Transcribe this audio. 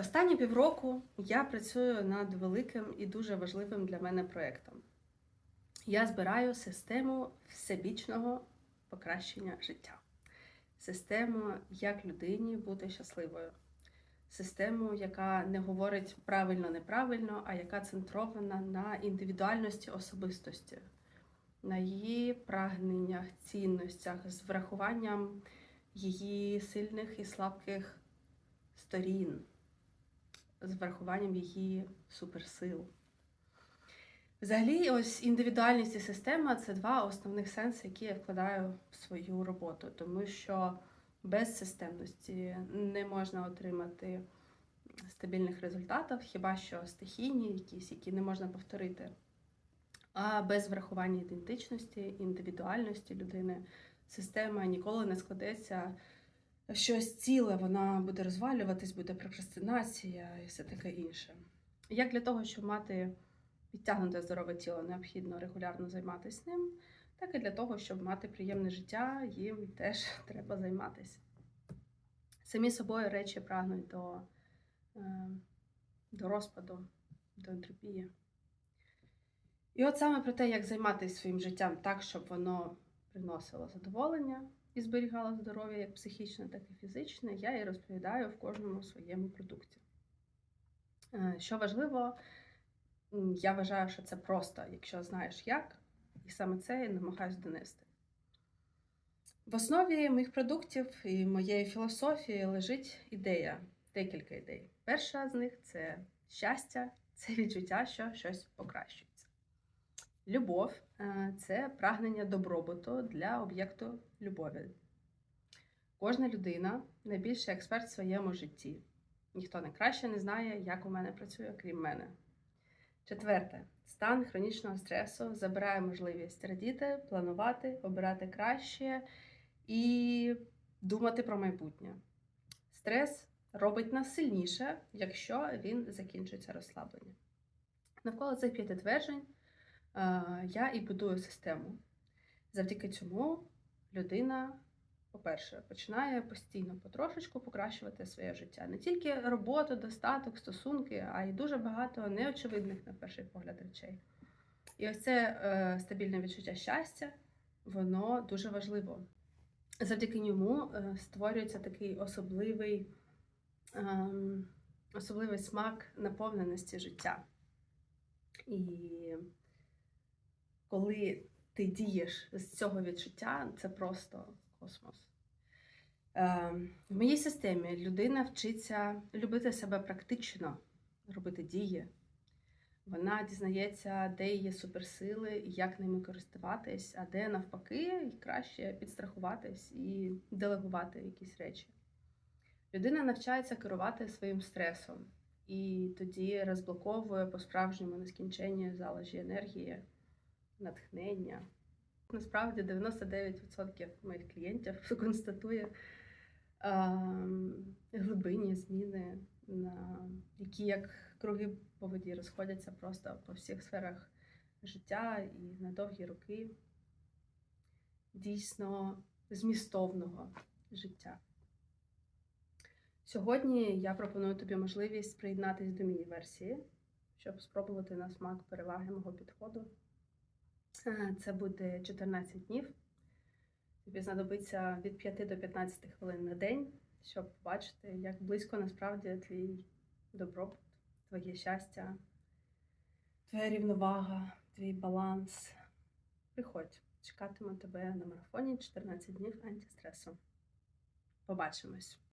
Останні півроку я працюю над великим і дуже важливим для мене проєктом. Я збираю систему всебічного покращення життя, систему, як людині бути щасливою, систему, яка не говорить правильно-неправильно, а яка центрована на індивідуальності особистості, на її прагненнях, цінностях, з врахуванням її сильних і слабких сторін з врахуванням її суперсил. Взагалі, ось індивідуальність і система це два основних сенси, які я вкладаю в свою роботу, тому що без системності не можна отримати стабільних результатів, хіба що стихійні, якісь, які не можна повторити. А без врахування ідентичності, індивідуальності людини система ніколи не складеться щось ціле, вона буде розвалюватись, буде прокрастинація і все таке інше. Як для того, щоб мати підтягнуте здорове тіло, необхідно регулярно займатися ним, так і для того, щоб мати приємне життя, їм теж треба займатися. Самі собою речі прагнуть до, е, до розпаду, до ентропії. І от саме про те, як займатися своїм життям так, щоб воно приносило задоволення і зберігало здоров'я як психічне, так і фізичне, я і розповідаю в кожному своєму продукті. Е, Що важливо, я вважаю, що це просто, якщо знаєш як, і саме це я намагаюся донести. В основі моїх продуктів і моєї філософії лежить ідея, декілька ідей. Перша з них це щастя, це відчуття, що щось покращується. Любов е, це прагнення добробуту для об'єкту любові. Кожна людина найбільший експерт в своєму житті. Ніхто не краще не знає, як у мене працює, крім мене. Четверте, стан хронічного стресу забирає можливість радіти, планувати, обирати краще і думати про майбутнє. Стрес робить нас сильніше, якщо він закінчується розслабленням. Навколо цих п'яти тверджень я і будую систему. Завдяки цьому людина, по-перше, починає постійно потрошечку покращувати своє життя. Не тільки роботу, достаток, стосунки, а й дуже багато неочевидних, на перший погляд, речей. І ось це е, стабільне відчуття щастя, воно дуже важливо. Завдяки ньому е, створюється такий особливий, ем, особливий смак наповненості життя. І коли ти дієш з цього відчуття, це просто космос. Е, В моїй системі людина вчиться любити себе практично, робити дії. Вона дізнається, де є суперсили і як ними користуватись, а де навпаки краще підстрахуватись і делегувати якісь речі. Людина навчається керувати своїм стресом і тоді розблоковує по-справжньому нескінченні залежі енергії, натхнення. Насправді 99% моїх клієнтів констатує ем, глибинні зміни, на які як круги по воді розходяться просто по всіх сферах життя і на довгі роки дійсно змістовного життя. Сьогодні я пропоную тобі можливість приєднатися до міні-версії, щоб спробувати на смак переваги мого підходу. Е, Це буде 14 днів. Тобі знадобиться від 5 до 15 хвилин на день, щоб побачити, як близько насправді твій добробут, твоє щастя, твоя рівновага, твій баланс. Приходь, чекатиму тебе на марафоні 14 днів антистресу. Побачимось!